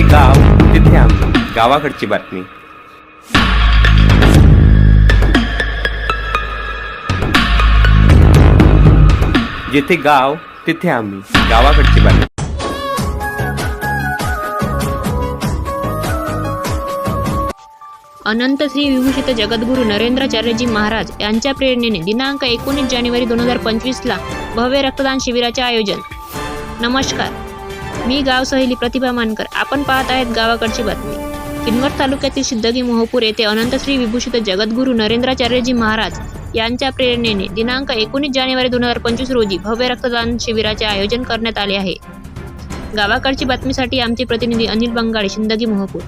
जिथे गाव तिथे आम्ही. गावाकडची बातमी. जिथे गाव तिथे आम्ही. गावाकडची बातमी. अनंत श्री विभूषित जगद्गुरू नरेंद्राचार्यजी महाराज यांच्या प्रेरणेने दिनांक एकोणीस जानेवारी दोन हजार पंचवीसला भव्य रक्तदान शिबिराचे आयोजन. नमस्कार. मी गाव सहेली प्रतिभा मानकर. आपण पाहत आहेत गावाकडची बातमी. किनवट तालुक्यातील सिद्धगी मोहपूर येथे अनंतश्री विभूषित जगद्गुरू नरेंद्राचार्यजी महाराज यांच्या प्रेरणेने दिनांक एकोणीस जानेवारी दोन हजार पंचवीस रोजी भव्य रक्तदान शिबिराचे आयोजन करण्यात आले आहे. गावाकडची बातमीसाठी आमचे प्रतिनिधी अनिल बंगाळे सिंदगी मोहपूर.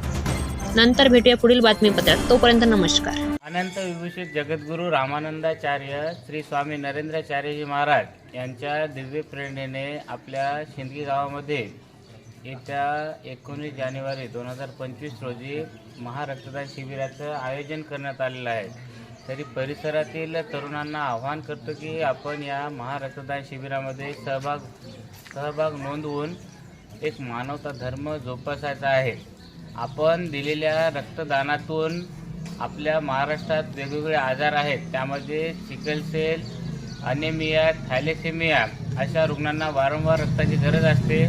नंतर भेटूया पुढील बातमीपत्रात. तोपर्यंत नमस्कार. अनंत विभूषित जगद्गुरू रामानंदाचार्य श्री स्वामी नरेंद्राचार्यजी महाराज यांच्या दिव्य प्रेरणेने आपल्या शिंदगी गावामध्ये येत्या एकोणीस जानेवारी दोन हजार पंचवीस रोजी महारक्तदान शिबिराचं आयोजन करण्यात आलेलं आहे. तरी परिसरातील तरुणांना आवाहन करतो की आपण या महारक्तदान शिबिरामध्ये सहभाग सहभाग नोंदवून एक मानवता धर्म जोपासायचा आहे. आपण दिलेल्या रक्तदानातून आपल्या महाराष्ट्रात वेगवेगळे आजार आहेत. त्यामध्ये सिकल सेल अनेमिया थॅलेसेमिया अशा रुग्णांना वारंवार रक्ताची गरज असते.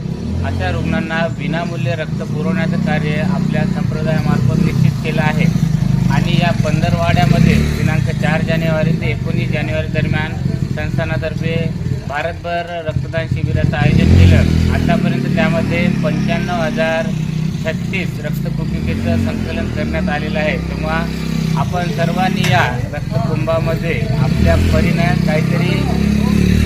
अशा रुग्णांना विनामूल्य रक्त पुरवण्याचं कार्य आपल्या संप्रदायामार्फत निश्चित केलं आहे. आणि या पंधरवाड्यामध्ये दिनांक चार जानेवारी ते एकोणीस जानेवारी दरम्यान संस्थानातर्फे भारतभर रक्तदान शिबिराचं आयोजन केलं. आतापर्यंत त्यामध्ये पंच्याण्णव हजार छत्तीस रक्तकुंभिकेचं संकलन करण्यात आलेलं आहे. तेव्हा आपण सर्वांनी या रक्तकुंभामध्ये आपल्या परीनं काहीतरी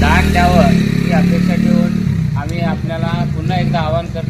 दान द्यावं ही अपेक्षा ठेवून आम्ही आपल्याला पुन्हा एकदा आवाहन करतो.